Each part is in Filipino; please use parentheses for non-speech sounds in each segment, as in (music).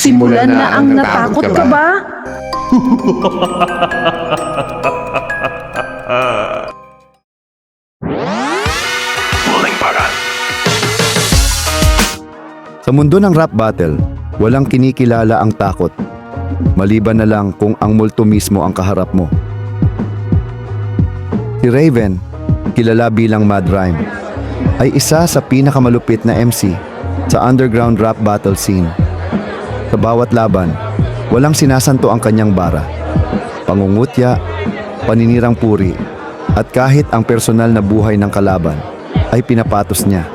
Simulan na ang natakot ka ba? (laughs) Sa mundo ng rap battle, walang kinikilala ang takot. Maliban na lang kung ang multo mismo ang kaharap mo. Si Raven, kilala bilang Mad Rhyme, ay isa sa pinakamalupit na MC sa underground rap battle scene. Sa bawat laban, walang sinasanto ang kanyang bara. Pangungutya, paninirang puri, at kahit ang personal na buhay ng kalaban ay pinapatos niya.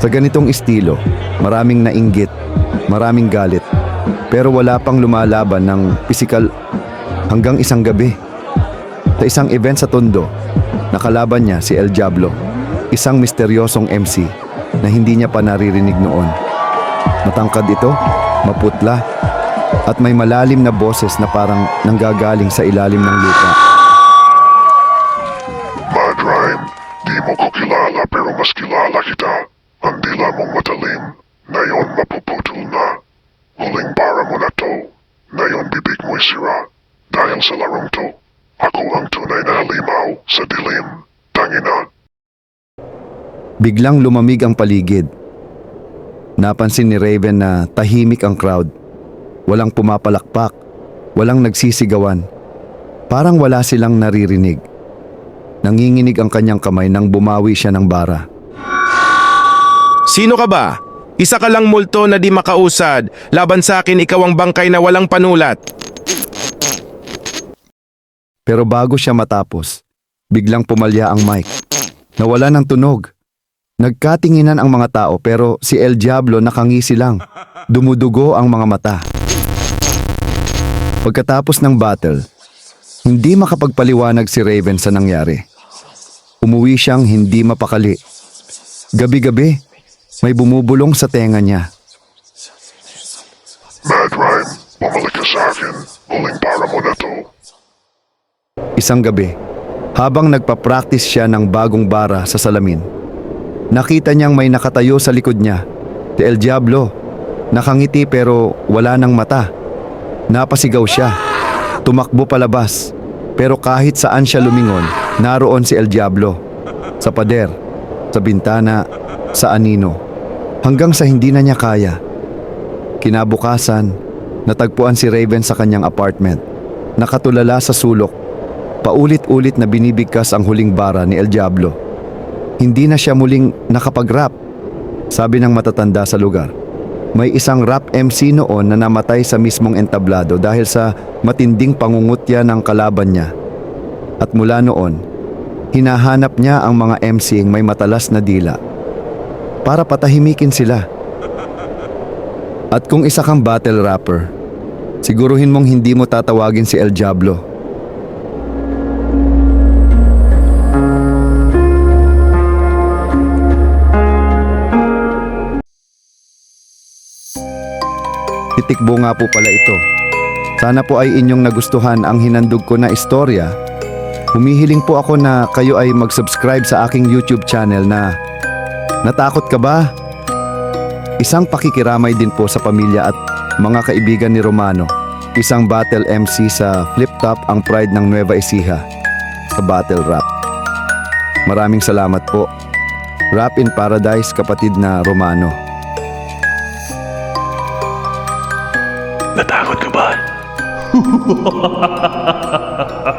Sa ganitong estilo, maraming nainggit, maraming galit, pero wala pang lumalaban ng pisikal hanggang isang gabi. Sa isang event sa Tondo, nakalaban niya si El Diablo, isang misteryosong MC na hindi niya pa naririnig noon. Matangkad ito, maputla, at may malalim na boses na parang nanggagaling sa ilalim ng lupa. Mad Rhyme, di mo ko kilala pero mas kilala kita. Ang dila mong matalim, ngayon mapuputol na. Huling bara mo na to, ngayon bibig mo'y sira. Dahil sa larong to, ako ang tunay na halimaw sa dilim. Tangina, Biglang lumamig ang paligid. Napansin ni Raven na tahimik ang crowd. Walang pumapalakpak, walang nagsisigawan. Parang wala silang naririnig. Nanginginig ang kanyang kamay nang bumawi siya ng bara. Sino ka ba? Isa ka lang multo na di makausad. Laban sa akin, ikaw ang bangkay na walang panulat. Pero bago siya matapos, biglang pumalya ang mic. Nawala ng tunog. Nagkatinginan ang mga tao pero si El Diablo nakangisi lang. Dumudugo ang mga mata. Pagkatapos ng battle, hindi makapagpaliwanag si Raven sa nangyari. Umuwi siyang hindi mapakali. Gabi-gabi, may bumubulong sa tenga niya. Mad Rhyme, bumalik ka sa akin. Huling bara mo na to. Isang gabi, habang nagpa-practice siya ng bagong bara sa salamin, nakita niyang may nakatayo sa likod niya, si El Diablo. Nakangiti pero wala ng mata. Napasigaw siya. Tumakbo palabas. Pero kahit saan siya lumingon, naroon si El Diablo. Sa pader, sa bintana, sa anino. Hanggang sa hindi na niya kaya. Kinabukasan, natagpuan si Raven sa kanyang apartment. Nakatulala sa sulok Paulit-ulit na binibigkas ang huling bara ni El Diablo. Hindi na siya muling nakapag-rap. Sabi ng matatanda sa lugar. May isang rap MC noon na namatay sa mismong entablado dahil sa matinding pangungutya ng kalaban niya. At mula noon, hinahanap niya ang mga MCing may matalas na dila para patahimikin sila. At kung isa kang battle rapper, siguruhin mong hindi mo tatawagin si El Diablo Titikbo nga po pala ito. Sana po ay inyong nagustuhan ang hinandog ko na istorya. Humihiling po ako na kayo ay mag-subscribe sa aking YouTube channel na Natakot ka ba? Isang pakikiramay din po sa pamilya at mga kaibigan ni Romano. Isang battle MC sa Flip Top ang pride ng Nueva Ecija sa battle rap. Maraming salamat po. Rap in Paradise kapatid na Romano. Natakot ka ba? (laughs)